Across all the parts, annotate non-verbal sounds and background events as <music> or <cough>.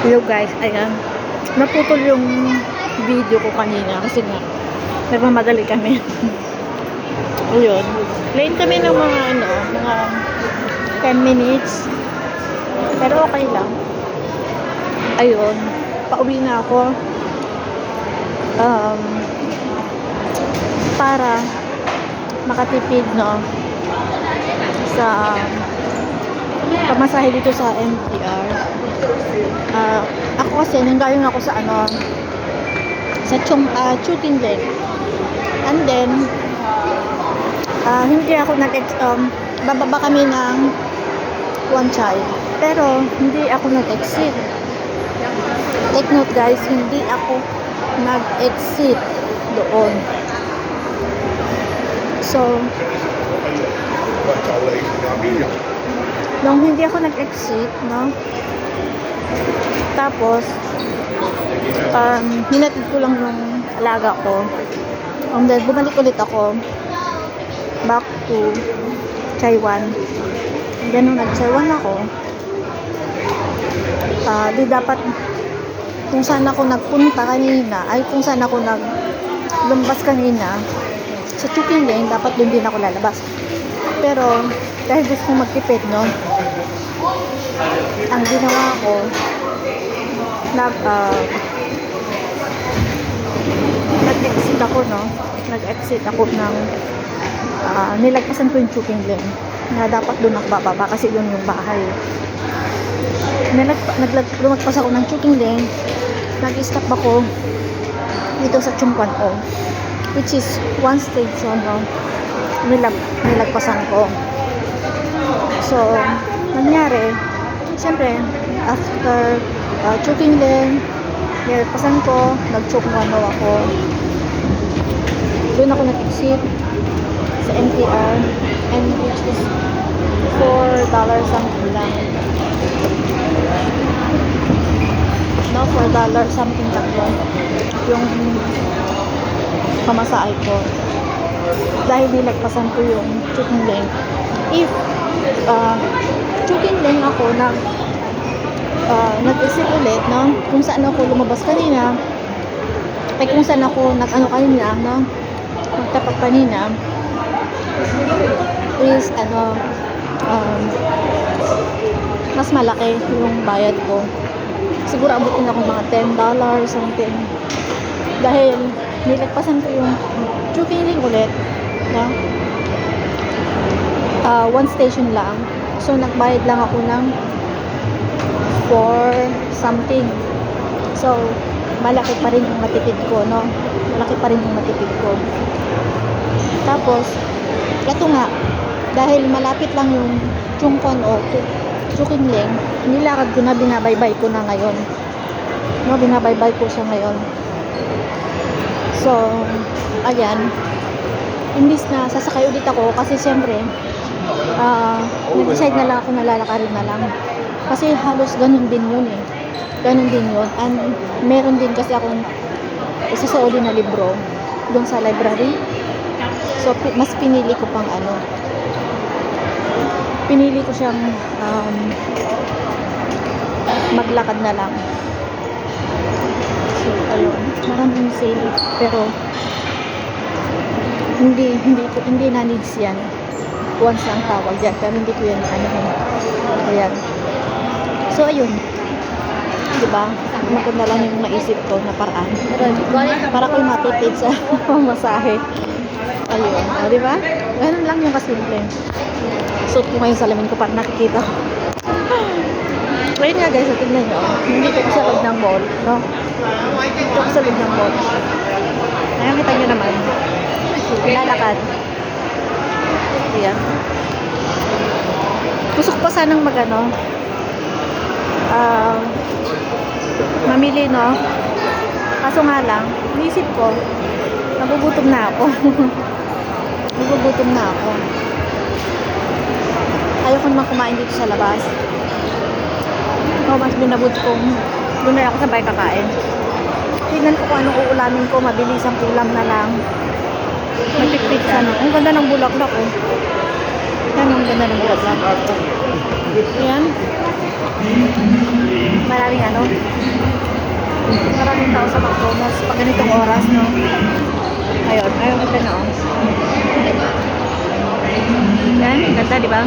Hello guys, ayan. Naputol yung video ko kanina kasi nga nagmamadali kami. <laughs> Ayun. Late kami ng mga ano, mga 10 minutes. Pero okay lang. Ayun. Pauwi na ako. Um, para makatipid no sa pamasahe dito sa MTR. Ah, ako kasi nang galing ako sa ano sa Chung uh, Chuting Lake. And then ah, hindi ako nag um, bababa kami ng one child. Pero hindi ako nag-exit. Take note guys, hindi ako nag-exit doon. So, nung hindi ako nag-exit, no? Tapos, um, hinatid ko lang yung alaga ko. And then, bumalik ulit ako back to Taiwan. And then, nung nag-Taiwan ako, ah, di dapat kung saan ako nagpunta kanina, ay kung saan ako nag lumabas kanina, sa Chuking Lane, dapat doon din ako lalabas. Pero, dahil gusto kong magtipid, no? Ang ginawa ko, nag, ah, nag-exit ako, no? Nag-exit ako ng, ah, nilagpasan ko yung Chuking Lane na dapat doon ako bababa kasi doon yung bahay. Nilag, naglag, lumagpas ako ng Chuking Lane, nag-stop ako dito sa Chungkwan O which is one station no, nilag, nilagpasan ko. So, nangyari, siyempre, after uh, choking lane, nilagpasan ko, nag-chokwan ako. Doon ako nag-exit sa NTR and which is $4 something lang. No, $4 something lang yun. Yung pamasahe ko. Dahil nilagpasan ko yung choking lane. If uh, choking lane ako nag uh, nag-exit ulit, no? Kung saan ako lumabas kanina, ay kung saan ako nag-ano kanina, no? Magtapak kanina, is ano, um, mas malaki yung bayad ko. Siguro abutin ako mga $10 something. Dahil nilagpasan ko yung choking lane ulit, no? Ah, one station lang. So, nagbayad lang ako ng for something. So, malaki pa rin yung matipid ko, no? Malaki pa rin yung matipid ko. Tapos, ito nga, dahil malapit lang yung Chungkon o Tu- Chuking Leng, nilakad ko na, binabaybay ko na ngayon. No, binabaybay ko siya ngayon. So, ayan. Imbis na sasakay ulit ako kasi siyempre, ah, nag-decide na lang ako na lalakarin na lang. Kasi halos ganun din yun eh. Ganun din yun. And meron din kasi akong isa sa uli na libro doon sa library. So, mas pinili ko pang ano. Pinili ko siyang um, maglakad na lang. So, ayun. Maraming sale. Pero, hindi, hindi ko, hindi na needs yan. Once ang tawag yan. Pero hindi ko yan, ano, ayan. So, ayun. Diba? Maganda lang yung naisip ko na paraan. Para ko matipid sa <laughs> pamasahe. Ayun. O, diba? Ganun lang yung kasimple. Suot ko ngayon salamin ko para nakikita ko. Wait nga guys, tignan nyo. Hindi ko sa loob ng mall, no? Dito ko sa loob ng mall. Ayan, kita nyo naman. Lalakad. Ayan. Gusto ko pa sanang mag ano, ah, mamili, no? Kaso nga lang, naisip ko, nagugutom na ako. <laughs> nagugutom na ako. Ayoko naman kumain dito sa labas. O, mas binabot kong doon na ako sa bahay kakain. Tignan ko kung anong uulamin ko, mabilis ang ulam na lang. Magpipit sa ano. Ang ganda ng bulaklak, oh. Yan, ang ganda ng bulaklak. Marami maraming ano, maraming tao sa McDonald's pag ganitong oras, no? Ayun, ayun ganda na, oh. Yan, ganda, di ba?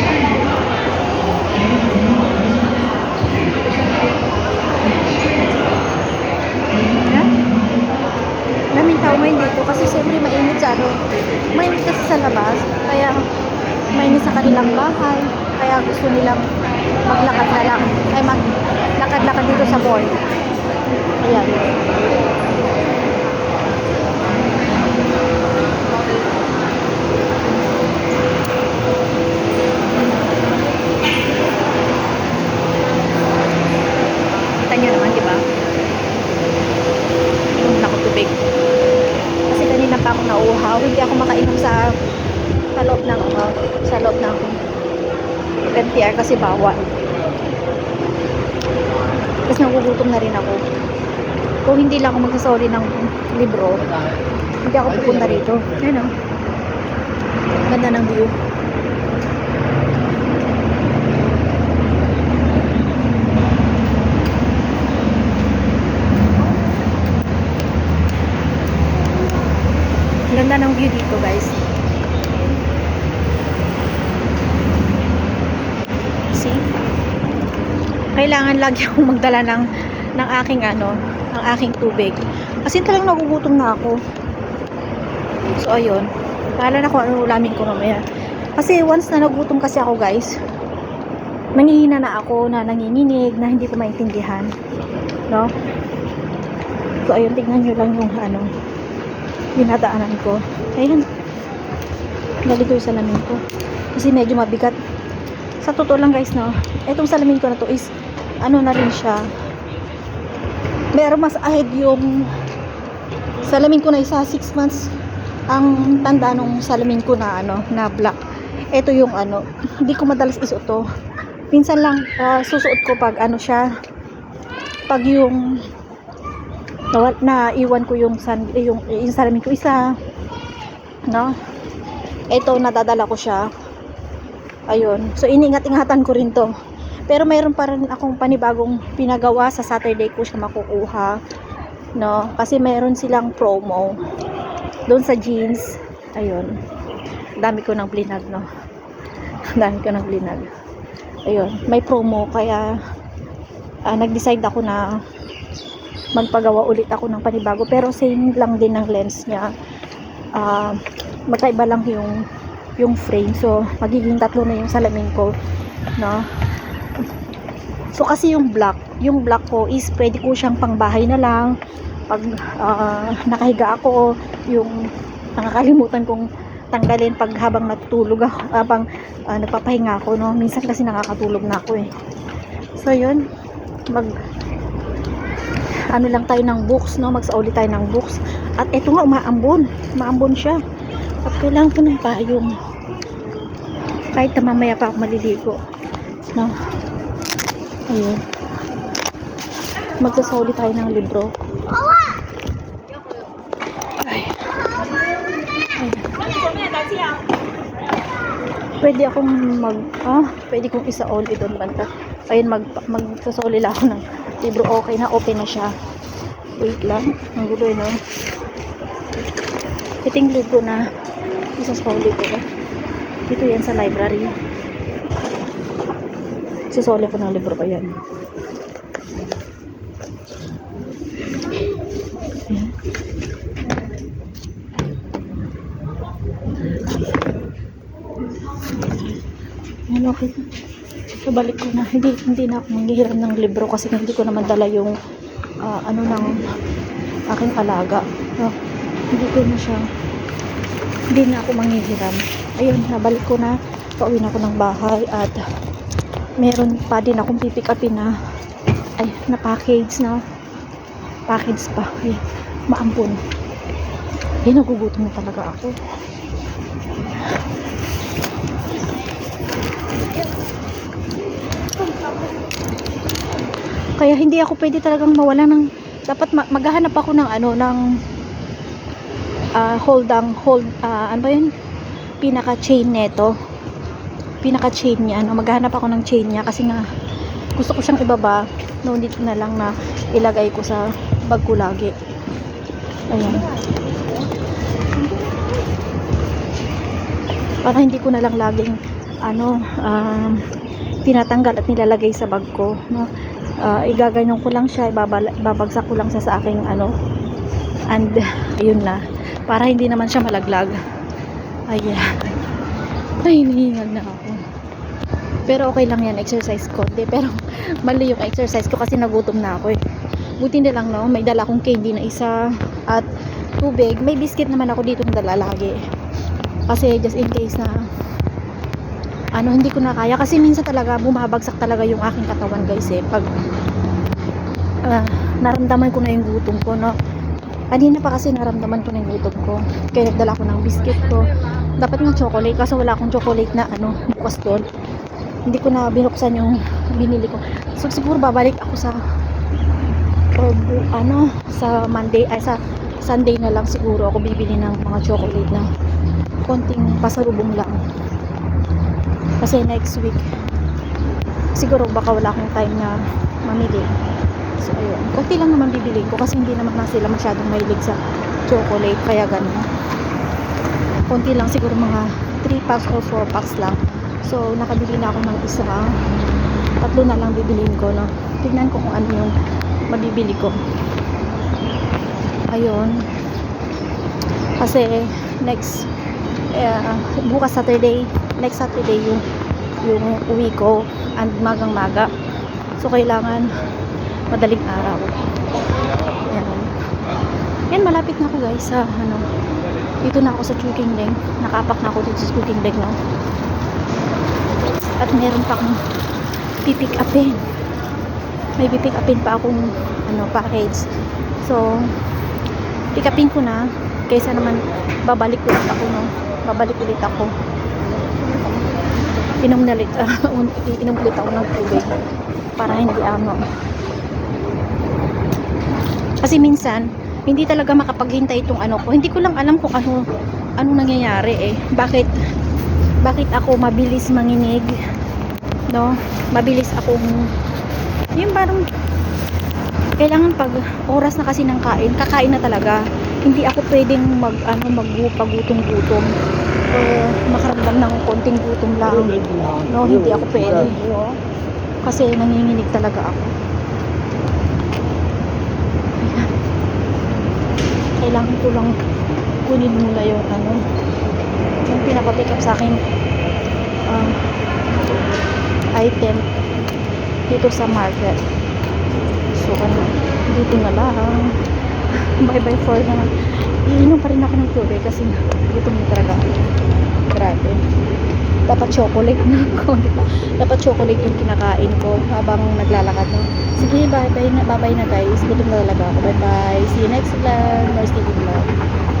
Yan. Ngayon dito kasi siyempre mainit sa ano. Mainit kasi sa labas. Kaya mainit sa kanilang bahay. Kaya gusto nilang maglakad na lang. Ay maglakad-lakad dito sa mall. Ayan. Kita nyo naman, di ba? Inom na ako tubig. Kasi kanina pa ako nauuhaw. Hindi ako makainom sa sa loob ng ano, sa loob ng MTR kasi bawal. Tapos nagugutom na rin ako. Kung hindi lang ako magsasoli ng libro, hindi ako pupunta rito. Yan o. Ganda ng view. Ganda ng view dito guys. See? Kailangan lagi <laughs> akong magdala ng ng aking ano, ng aking tubig. Kasi talagang nagugutom na ako. So ayun. Paala na kung ano ulamin ko mamaya. Kasi once na nagutom kasi ako guys, nangihina na ako, na nanginginig, na hindi ko maintindihan. No? So ayun, tignan nyo lang yung ano, dinadaanan ko. Ayan. Nalito yung salamin ko. Kasi medyo mabigat. Sa totoo lang guys, no, etong salamin ko na to is, ano na rin siya, meron mas ahead yung salamin ko na isa 6 months ang tanda nung salamin ko na ano na black. Ito yung ano hindi ko madalas isuot to. Minsan lang ah, susuot ko pag ano siya pag yung na, na iwan ko yung san, yung, yung salamin ko isa no? Ito nadadala ko siya. Ayun. So iningat-ingatan ko rin to pero mayroon pa rin akong panibagong pinagawa sa Saturday ko siya makukuha no? Kasi mayroon silang promo doon sa jeans. Ayun. Dami ko ng blinag no? <laughs> Dami ko ng blinag. Ayun. May promo kaya ah, nag-decide ako na magpagawa ulit ako ng panibago. Pero same lang din ng lens niya. Ah, magkaiba lang yung yung frame. So magiging tatlo na yung salamin ko no so kasi yung black yung black ko is pwede ko siyang pangbahay na lang. Pag ah, nakahiga ako yung nakakalimutan kong tanggalin pag habang natutulog ako habang ah, nagpapahinga ako no? Minsan kasi nakakatulog na ako eh. So yun. Mag ano lang tayo ng books no? Magsauli tayo ng books. At eto nga umaambon. Umaambon siya. At kailangan ko ng payong kahit na mamaya pa ako maliligo no ayun magsasauli tayo ng libro. Ay. Pwede akong mag ah pwede kong isauli doon banda ayun mag magsasauli lang ako ng libro. Okay na open na siya. Wait lang. Ang gulo eh no? Ito yung libro na isasauli ko. Dito yan sa library sisoli ko ng libro ko yan Ayan. Ayan, okay. So, balik ko na. Hindi, hindi na ako manghihiram ng libro kasi hindi ko naman dala yung ah, ano ng aking alaga. No? Hindi ko na siya hindi na ako manghihiram. Ayun, nabalik ko na. Pauwi na ako ng bahay at meron pa din akong pipick upin na ay, na package na package pa. Ay, maampun. Ay, nagugutom na talaga ako. Kaya hindi ako pwede talagang mawala ng dapat ma- maghahanap ako ng ano ng ah, hold ang hold ah, ano ba yun pinaka chain neto pinaka chain niya no maghanap ako ng chain niya kasi nga gusto ko siyang ibaba. No need na lang na ilagay ko sa bag ko lagi. Ayan. Para hindi ko na lang laging ano um, tinatanggal at nilalagay sa bag ko no? Uh, igaganyan ko lang siya ibabala- babagsak ko lang siya sa aking ano and ayun na. Para hindi naman siya malaglag. Ayan nahihingal na ako. Pero okay lang yan exercise ko. Di, pero <laughs> mali yung exercise ko kasi nagutom na ako eh. Buti na lang no? May dala akong candy na isa at tubig. May biscuit naman ako dito dala lagi. Kasi just in case na ano hindi ko na kaya. Kasi minsan talaga bumabagsak talaga yung aking katawan guys eh. Pag ah, naramdaman ko na yung gutom ko no kanina pa kasi naramdaman ko na yung gutom ko. Kaya nagdala ko ng biscuit ko. Dapat nga chocolate kasi wala akong chocolate na ano bukas doon. Hindi ko na binuksan yung binili ko. So siguro babalik ako sa or ano sa Monday ay sa Sunday na lang siguro ako bibili ng mga chocolate na konting pasalubong lang. Kasi next week siguro baka wala akong time na mamili so ayun. Konti lang naman bibili ko kasi hindi naman na sila masyadong mahilig sa chocolate kaya ganun. Konti lang siguro mga 3 packs or 4 packs lang. So nakabili na ako ng isa. Tatlo na lang bibiliin ko no? Tignan ko kung ano yung mabibili ko. Ayun. Kasi next eh, bukas Saturday next Saturday yung yung uwi ko. And magang maga so kailangan madaling araw. Yan yan malapit na ako guys sa ano dito na ako sa Chuking Leng nakapak na ako dito sa Chuking Leng no? At meron pa akong pipick upin. May pipick upin pa akong ano package. So pick upin ko na kaysa naman babalik ulit ako no? Babalik ulit ako. Inom na ulit <laughs> inom ulit ako ng tubig para hindi ano kasi minsan hindi talaga makapaghintay itong ano ko. Hindi ko lang alam kung ano ano nangyayari eh. Bakit bakit ako mabilis manginig no? Mabilis akong yung parang kailangan pag oras na kasi ng kain kakain na talaga. Hindi ako pwedeng mag ano magpagutom-gutom o makaramdam ng konting gutom lang. No hindi ako pwede. Kasi nanginginig talaga ako kailangan ko lang kunin muna yung ano yung pinapapick up sa akin um, item dito sa market. So ano dito na lang. <laughs> Bye bye for na iinom pa rin ako ng tubig kasi gutom na talaga grabe. Dapat chocolate na ako <laughs> dapat chocolate yung kinakain ko habang naglalakad no sige bye bye na bye bye na guys. Gutom na talaga ako. Bye bye see you next vlog. Or Stevie vlog